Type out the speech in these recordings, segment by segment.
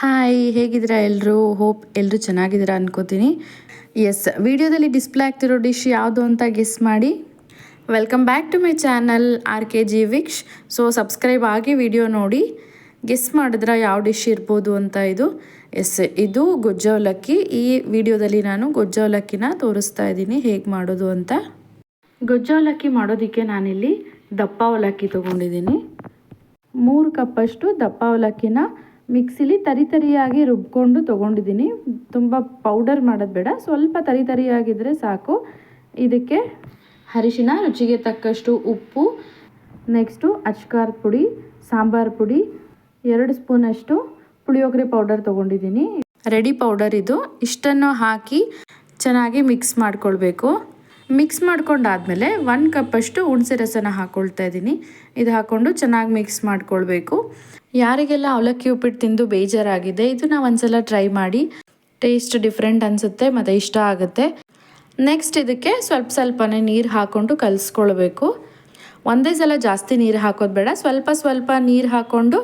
Hi ಹೇಗಿದ್ದೀರಾ ಎಲ್ಲರೂ hope ಎಲ್ಲರೂ ಚೆನ್ನಾಗಿದ್ದೀರಾ ಅನ್ಕೋತೀನಿ. ಎಸ್ ವಿಡಿಯೋದಲ್ಲಿ ಡಿಸ್ಪ್ಲೇ ಆಗ್ತಿರೋ ಡಿಶ್ ಯಾವುದು ಅಂತ ಗೆಸ್ ಮಾಡಿ. Welcome back to my channel R K G ವಿಕ್ಷ್ so subscribe ಆಗಿ ವಿಡಿಯೋ ನೋಡಿ. ಗೆಸ್ ಮಾಡಿದ್ರೆ ಯಾವ ಡಿಶ್ ಇರ್ಬೋದು ಅಂತ ಇದು. ಎಸ್ ಇದು ಗೊಜ್ಜವಲಕ್ಕಿ. ಈ ವಿಡಿಯೋದಲ್ಲಿ ನಾನು ಗೊಜ್ಜವಲಕ್ಕಿನ ತೋರಿಸ್ತಾ ಇದ್ದೀನಿ, ಹೇಗೆ ಮಾಡೋದು ಅಂತ. ಗೊಜ್ಜವಲಕ್ಕಿ ಮಾಡೋದಕ್ಕೆ ನಾನಿಲ್ಲಿ ದಪ್ಪ ಅವಲಕ್ಕಿ ತೊಗೊಂಡಿದ್ದೀನಿ. ಮೂರು ಕಪ್ಪಷ್ಟು ದಪ್ಪ ಅವಲಕ್ಕಿನ ಮಿಕ್ಸಿಲಿ ತರಿ ತರಿಯಾಗಿ ರುಬ್ಕೊಂಡು ತೊಗೊಂಡಿದ್ದೀನಿ. ತುಂಬ ಪೌಡರ್ ಮಾಡೋದು ಬೇಡ. ಸ್ವಲ್ಪ ತರಿ ತರಿಯಾಗಿದ್ದರೆ ಸಾಕು. ಇದಕ್ಕೆ ಅರಿಶಿನ, ರುಚಿಗೆ ತಕ್ಕಷ್ಟು ಉಪ್ಪು ನೆಕ್ಸ್ಟು ಅಚ್ಕಾರದ ಪುಡಿ, ಸಾಂಬಾರು ಪುಡಿ, ಎರಡು ಸ್ಪೂನಷ್ಟು ಪುಳಿಯೋಗರೆ ಪೌಡರ್ ತೊಗೊಂಡಿದ್ದೀನಿ. ರೆಡಿ ಪೌಡರ್ ಇದು. ಇಷ್ಟನ್ನು ಹಾಕಿ ಚೆನ್ನಾಗಿ ಮಿಕ್ಸ್ ಮಾಡ್ಕೊಳ್ಬೇಕು. ಮಿಕ್ಸ್ ಮಾಡ್ಕೊಂಡಾದಮೇಲೆ ಒನ್ ಕಪ್ಪಷ್ಟು ಹುಣಸೆ ರಸನ ಹಾಕ್ಕೊಳ್ತಾ ಇದ್ದೀನಿ. ಇದು ಹಾಕ್ಕೊಂಡು ಚೆನ್ನಾಗಿ ಮಿಕ್ಸ್ ಮಾಡ್ಕೊಳ್ಬೇಕು. ಯಾರಿಗೆಲ್ಲ ಅವಲಕ್ಕಿ ಉಪ್ಪಿಟ್ಟು ತಿಂದು ಬೇಜಾರಾಗಿದೆ ಇದನ್ನ ಒಂದ್ಸಲ ಟ್ರೈ ಮಾಡಿ. ಟೇಸ್ಟ್ ಡಿಫ್ರೆಂಟ್ ಅನಿಸುತ್ತೆ, ಮತ್ತು ಇಷ್ಟ ಆಗುತ್ತೆ. ನೆಕ್ಸ್ಟ್ ಇದಕ್ಕೆ ಸ್ವಲ್ಪ ಸ್ವಲ್ಪನೇ ನೀರು ಹಾಕ್ಕೊಂಡು ಕಲಿಸ್ಕೊಳ್ಬೇಕು. ಒಂದೇ ಸಲ ಜಾಸ್ತಿ ನೀರು ಹಾಕೋದು ಬೇಡ, ಸ್ವಲ್ಪ ಸ್ವಲ್ಪ ನೀರು ಹಾಕ್ಕೊಂಡು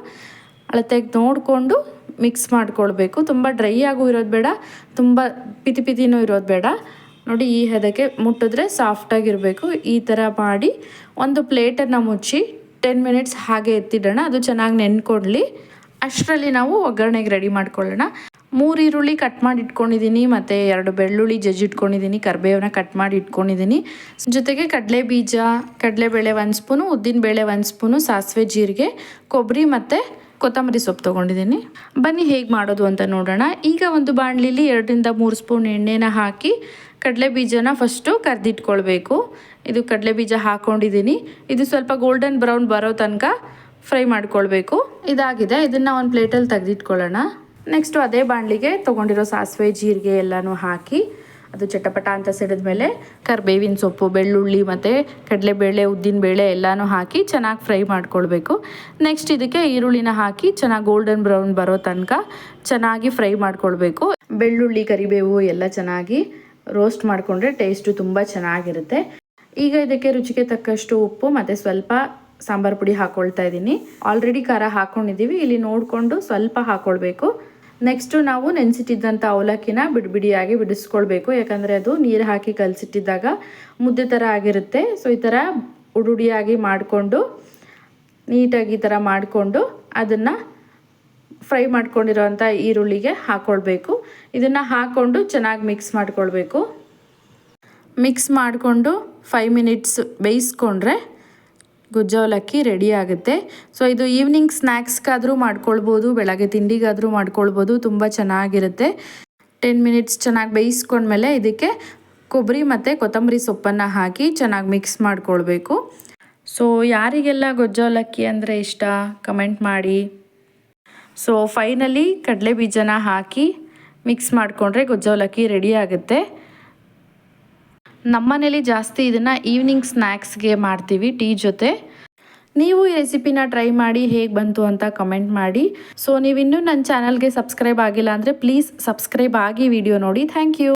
ಅಳತೆಗೆ ನೋಡಿಕೊಂಡು ಮಿಕ್ಸ್ ಮಾಡ್ಕೊಳ್ಬೇಕು. ತುಂಬ ಡ್ರೈ ಆಗೂ ಇರೋದು ಬೇಡ, ತುಂಬ ಪಿತಿ ಪಿತಿನೂ ಇರೋದು ಬೇಡ. ನೋಡಿ, ಈ ಹದಕ್ಕೆ ಮುಟ್ಟಿದ್ರೆ ಸಾಫ್ಟಾಗಿರಬೇಕು ಈ ಥರ ಮಾಡಿ ಒಂದು ಪ್ಲೇಟನ್ನು ಮುಚ್ಚಿ ಟೆನ್ ಮಿನಿಟ್ಸ್ ಹಾಗೆ ಎತ್ತಿಡೋಣ, ಅದು ಚೆನ್ನಾಗಿ ನೆನ್ಕೊಡ್ಲಿ. ಅಷ್ಟರಲ್ಲಿ ನಾವು ಒಗ್ಗರಣೆಗೆ ರೆಡಿ ಮಾಡ್ಕೊಳ್ಳೋಣ. ಮೂರು ಈರುಳ್ಳಿ ಕಟ್ ಮಾಡಿ ಇಟ್ಕೊಂಡಿದ್ದೀನಿ ಮತ್ತು ಎರಡು ಬೆಳ್ಳುಳ್ಳಿ ಜಜ್ಜಿಟ್ಕೊಂಡಿದ್ದೀನಿ ಕರಿಬೇವನ್ನ ಕಟ್ ಮಾಡಿ ಇಟ್ಕೊಂಡಿದ್ದೀನಿ ಜೊತೆಗೆ ಕಡಲೆ ಬೀಜ ಕಡಲೆಬೇಳೆ ಒಂದು ಸ್ಪೂನು ಉದ್ದಿನಬೇಳೆ ಒಂದು ಸ್ಪೂನು, ಸಾಸಿವೆ ಜೀರಿಗೆ ಕೊಬ್ಬರಿ ಮತ್ತು ಕೊತ್ತಂಬರಿ ಸೊಪ್ಪು ತೊಗೊಂಡಿದ್ದೀನಿ ಬನ್ನಿ ಹೇಗೆ ಮಾಡೋದು ಅಂತ ನೋಡೋಣ. ಈಗ ಒಂದು ಬಾಣಲಿಲಿ ಎರಡರಿಂದ ಮೂರು ಸ್ಪೂನ್ ಎಣ್ಣೆನ ಹಾಕಿ ಕಡಲೆ ಬೀಜನ ಫಸ್ಟು ಕರೆದಿಟ್ಕೊಳ್ಬೇಕು. ಇದು ಕಡಲೆ ಬೀಜ ಹಾಕ್ಕೊಂಡಿದ್ದೀನಿ ಇದು ಸ್ವಲ್ಪ ಗೋಲ್ಡನ್ ಬ್ರೌನ್ ಬರೋ ತನಕ ಫ್ರೈ ಮಾಡ್ಕೊಳ್ಬೇಕು. ಇದಾಗಿದೆ. ಇದನ್ನು ಒಂದು ಪ್ಲೇಟಲ್ಲಿ ತೆಗೆದಿಟ್ಕೊಳ್ಳೋಣ. ನೆಕ್ಸ್ಟು ಅದೇ ಬಾಣಲಿಗೆ ತೊಗೊಂಡಿರೋ ಸಾಸಿವೆ, ಜೀರಿಗೆ ಎಲ್ಲನೂ ಹಾಕಿ ಅದು ಚಟಪಟ ಅಂತ ಸಿಡಿದ್ಮೇಲೆ ಕರಿಬೇವಿನ ಸೊಪ್ಪು, ಬೆಳ್ಳುಳ್ಳಿ ಮತ್ತು ಕಡಲೆಬೇಳೆ ಉದ್ದಿನಬೇಳೆ ಎಲ್ಲನೂ ಹಾಕಿ ಚೆನ್ನಾಗಿ ಫ್ರೈ ಮಾಡ್ಕೊಳ್ಬೇಕು. ನೆಕ್ಸ್ಟ್ ಇದಕ್ಕೆ ಈರುಳ್ಳಿನ ಹಾಕಿ ಚೆನ್ನಾಗಿ ಗೋಲ್ಡನ್ ಬ್ರೌನ್ ಬರೋ ತನಕ ಚೆನ್ನಾಗಿ ಫ್ರೈ ಮಾಡ್ಕೊಳ್ಬೇಕು. ಬೆಳ್ಳುಳ್ಳಿ, ಕರಿಬೇವು ಎಲ್ಲ ಚೆನ್ನಾಗಿ ರೋಸ್ಟ್ ಮಾಡಿಕೊಂಡ್ರೆ ಟೇಸ್ಟು ತುಂಬ ಚೆನ್ನಾಗಿರುತ್ತೆ. ಈಗ ಇದಕ್ಕೆ ರುಚಿಗೆ ತಕ್ಕಷ್ಟು ಉಪ್ಪು, ಮತ್ತು ಸ್ವಲ್ಪ ಸಾಂಬಾರು ಪುಡಿ ಹಾಕ್ಕೊಳ್ತಾ ಇದ್ದೀನಿ. ಆಲ್ರೆಡಿ ಖಾರ ಹಾಕ್ಕೊಂಡಿದ್ದೀವಿ ಇಲ್ಲಿ ನೋಡಿಕೊಂಡು ಸ್ವಲ್ಪ ಹಾಕ್ಕೊಳ್ಬೇಕು ನೆಕ್ಸ್ಟು ನಾವು ನೆನೆಸಿಟ್ಟಿದ್ದಂಥ ಅವಲಕ್ಕಿನ ಬಿಡಿಬಿಡಿಯಾಗಿ ಬಿಡಿಸ್ಕೊಳ್ಬೇಕು. ಯಾಕಂದರೆ ಅದು ನೀರು ಹಾಕಿ ಕಲಸಿಟ್ಟಿದ್ದಾಗ ಮುದ್ದೆ ಥರ ಆಗಿರುತ್ತೆ. ಸೊ ಈ ಥರ ಉಡುಡಿಯಾಗಿ ಮಾಡಿಕೊಂಡು, ನೀಟಾಗಿ ಈ ಥರ ಮಾಡಿಕೊಂಡು ಅದನ್ನು ಫ್ರೈ ಮಾಡ್ಕೊಂಡಿರೋವಂಥ ಈರುಳ್ಳಿಗೆ ಹಾಕ್ಕೊಳ್ಬೇಕು ಇದನ್ನು ಹಾಕ್ಕೊಂಡು ಚೆನ್ನಾಗಿ ಮಿಕ್ಸ್ ಮಾಡ್ಕೊಳ್ಬೇಕು. ಮಿಕ್ಸ್ ಮಾಡಿಕೊಂಡು ಫೈವ್ ಮಿನಿಟ್ಸ್ ಬೇಯಿಸ್ಕೊಂಡ್ರೆ ಗುಜ್ಜವಲಕ್ಕಿ ರೆಡಿ ಆಗುತ್ತೆ. ಸೊ ಇದು ಈವ್ನಿಂಗ್ ಸ್ನ್ಯಾಕ್ಸ್ಗಾದರೂ ಮಾಡ್ಕೊಳ್ಬೋದು, ಬೆಳಗ್ಗೆ ತಿಂಡಿಗಾದರೂ ಮಾಡ್ಕೊಳ್ಬೋದು, ತುಂಬ ಚೆನ್ನಾಗಿರುತ್ತೆ. ಟೆನ್ ಮಿನಿಟ್ಸ್ ಚೆನ್ನಾಗಿ ಬೇಯಿಸ್ಕೊಂಡ್ಮೇಲೆ ಇದಕ್ಕೆ ಕೊಬ್ಬರಿ ಮತ್ತು ಕೊತ್ತಂಬರಿ ಸೊಪ್ಪನ್ನು ಹಾಕಿ ಚೆನ್ನಾಗಿ ಮಿಕ್ಸ್ ಮಾಡ್ಕೊಳ್ಬೇಕು. ಸೊ ಯಾರಿಗೆಲ್ಲ ಗೊಜ್ಜವಲಕ್ಕಿ ಅಂದರೆ ಇಷ್ಟ ಕಮೆಂಟ್ ಮಾಡಿ. ಸೊ ಫೈನಲಿ ಕಡಲೆ ಬೀಜನ ಹಾಕಿ ಮಿಕ್ಸ್ ಮಾಡಿಕೊಂಡ್ರೆ ಗೊಜ್ಜವಲಕ್ಕಿ ರೆಡಿ ಆಗುತ್ತೆ. ನಮ್ಮನೇಲಿ ಜಾಸ್ತಿ ಇದನ್ನು ಈವ್ನಿಂಗ್ ಸ್ನ್ಯಾಕ್ಸ್ಗೆ ಮಾಡ್ತೀವಿ ಟೀ ಜೊತೆ. ನೀವು ಈ ರೆಸಿಪಿನ ಟ್ರೈ ಮಾಡಿ ಹೇಗೆ ಬಂತು ಅಂತ ಕಮೆಂಟ್ ಮಾಡಿ. ಸೊ ನೀವಿನ್ನೂ ನನ್ನ ಚಾನಲ್ಗೆ ಸಬ್ಸ್ಕ್ರೈಬ್ ಆಗಿಲ್ಲ ಅಂದರೆ ಪ್ಲೀಸ್ ಸಬ್ಸ್ಕ್ರೈಬ್ ಆಗಿ ವಿಡಿಯೋ ನೋಡಿ. Thank you